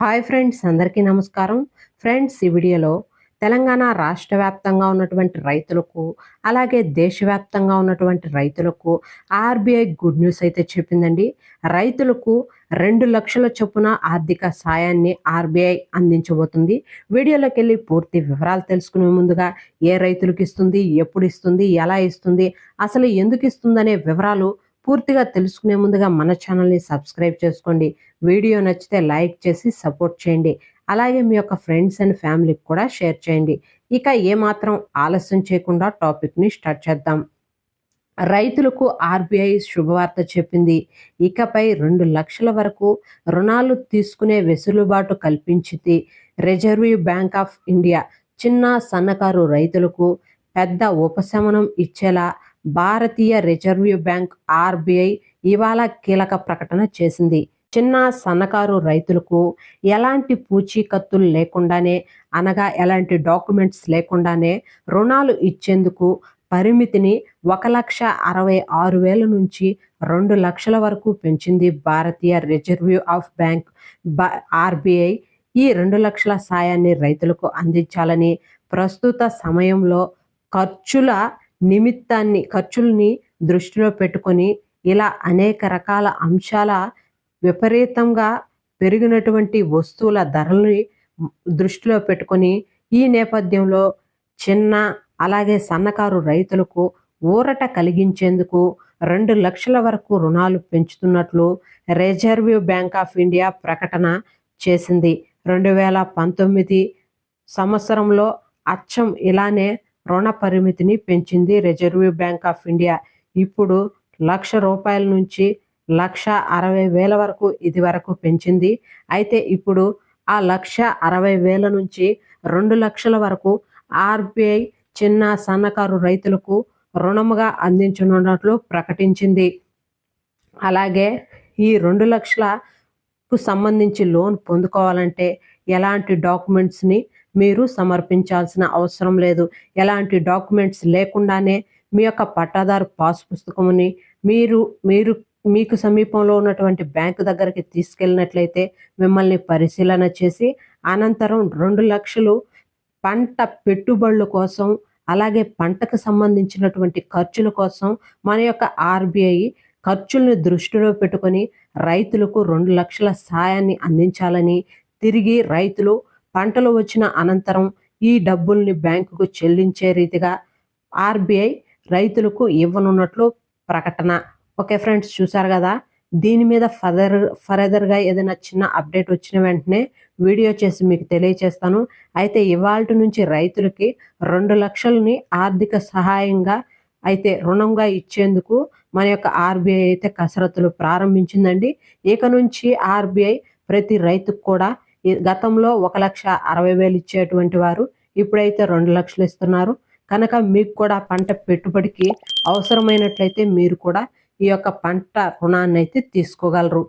Hi friends అందరికీ నమస్కారం. Friends ఈ వీడియోలో తెలంగాణ రాష్ట్ర వ్యాప్తంగా ఉన్నటువంటి రైతులకు అలాగే దేశవ్యాప్తంగా ఉన్నటువంటి రైతులకు ఆర్బీఐ గుడ్ న్యూస్ అయితే చెప్పిందండి. రైతులకు రెండు లక్షల చొప్పున ఆర్థిక సాయాన్ని ఆర్బీఐ అందించబోతుంది. వీడియోలోకి వెళ్ళి పూర్తి వివరాలు తెలుసుకునే ముందుగా ఏ రైతులకు ఇస్తుంది ఎప్పుడు ఇస్తుంది ఎలా ఇస్తుంది అసలు ఎందుకు ఇస్తుందనే వివరాలు పూర్తిగా తెలుసుకునే ముందుగా మన ఛానల్ని సబ్స్క్రైబ్ చేసుకోండి. వీడియో నచ్చితే లైక్ చేసి సపోర్ట్ చేయండి. అలాగే మీ యొక్క ఫ్రెండ్స్ అండ్ ఫ్యామిలీకి కూడా షేర్ చేయండి. ఇక ఏమాత్రం ఆలస్యం చేయకుండా టాపిక్ని స్టార్ట్ చేద్దాం. రైతులకు ఆర్బీఐ శుభవార్త చెప్పింది. ఇకపై రెండు లక్షల వరకు రుణాలు తీసుకునే వెసులుబాటు కల్పించింది రిజర్వ్ బ్యాంక్ ఆఫ్ ఇండియా. చిన్న సన్నకారు రైతులకు పెద్ద ఉపశమనం ఇచ్చేలా భారతీయ రిజర్వ్ బ్యాంక్ ఆర్బీఐ ఇవాళ కీలక ప్రకటన చేసింది. చిన్న సన్నకారు రైతులకు ఎలాంటి పూచీకత్తులు లేకుండానే అనగా ఎలాంటి డాక్యుమెంట్స్ లేకుండానే రుణాలు ఇచ్చేందుకు పరిమితిని ఒక లక్ష అరవై ఆరు వేల నుంచి రెండు లక్షల వరకు పెంచింది భారతీయ రిజర్వ్ ఆఫ్ బ్యాంక్ ఆర్బీఐ. ఈ రెండు లక్షల సాయాన్ని రైతులకు అందించాలని ప్రస్తుత సమయంలో ఖర్చుల నిమిత్తాన్ని ఖర్చుల్ని దృష్టిలో పెట్టుకొని ఇలా అనేక రకాల అంశాల విపరీతంగా పెరిగినటువంటి వస్తువుల ధరల్ని దృష్టిలో పెట్టుకొని ఈ నేపథ్యంలో చిన్న అలాగే సన్నకారు రైతులకు ఊరట కలిగించేందుకు రెండు లక్షల వరకు రుణాలు పెంచుతున్నట్లు రిజర్వ్ బ్యాంక్ ఆఫ్ ఇండియా ప్రకటన చేసింది. రెండు వేల పంతొమ్మిది సంవత్సరంలో అచ్చం ఇలానే రుణ పరిమితిని పెంచింది రిజర్వ్ బ్యాంక్ ఆఫ్ ఇండియా. ఇప్పుడు లక్ష రూపాయల నుంచి లక్ష అరవై వేల వరకు ఇది వరకు పెంచింది. అయితే ఇప్పుడు ఆ లక్ష అరవై వేల నుంచి రెండు లక్షల వరకు ఆర్బీఐ చిన్న సన్నకారు రైతులకు రుణముగా అందించనున్నట్లు ప్రకటించింది. అలాగే ఈ రెండు లక్షలకు సంబంధించి లోన్ పొందుకోవాలంటే ఎలాంటి డాక్యుమెంట్స్ని మీరు సమర్పించాల్సిన అవసరం లేదు. ఎలాంటి డాక్యుమెంట్స్ లేకుండానే మీ యొక్క పట్టాదారు పాస్ పుస్తకముని మీరు మీరు మీకు సమీపంలో ఉన్నటువంటి బ్యాంకు దగ్గరికి తీసుకెళ్ళినట్లయితే మిమ్మల్ని పరిశీలన చేసి అనంతరం రెండు లక్షలు పంట పెట్టుబడుల కోసం అలాగే పంటకు సంబంధించినటువంటి ఖర్చుల కోసం మన యొక్క ఆర్బీఐ ఖర్చులను దృష్టిలో పెట్టుకొని రైతులకు రెండు లక్షల సాయాన్ని అందించాలని తిరిగి రైతులు పంటలు వచ్చిన అనంతరం ఈ డబ్బుల్ని బ్యాంకుకు చెల్లించే రీతిగా ఆర్బీఐ రైతులకు ఇవ్వనున్నట్లు ప్రకటన. ఓకే ఫ్రెండ్స్ చూసారు కదా? దీని మీద ఫర్దర్ ఫర్దర్గా ఏదైనా చిన్న అప్డేట్ వచ్చిన వెంటనే వీడియో చేసి మీకు తెలియచేస్తాను. అయితే ఇవాళ నుంచి రైతులకి రెండు లక్షలని ఆర్థిక సహాయంగా అయితే రుణంగా ఇచ్చేందుకు మన యొక్క ఆర్బీఐ అయితే కసరత్తులు ప్రారంభించిందండి. ఇక నుంచి ఆర్బీఐ ప్రతి రైతుకు కూడా గతంలో ఒక లక్ష అరవై వేలు ఇచ్చేటువంటి వారు ఇప్పుడైతే రెండు లక్షలు ఇస్తున్నారు. కనుక మీకు కూడా పంట పెట్టుబడికి అవసరమైనట్లయితే మీరు కూడా ఈ యొక్క పంట రుణాన్ని అయితే తీసుకోగలరు.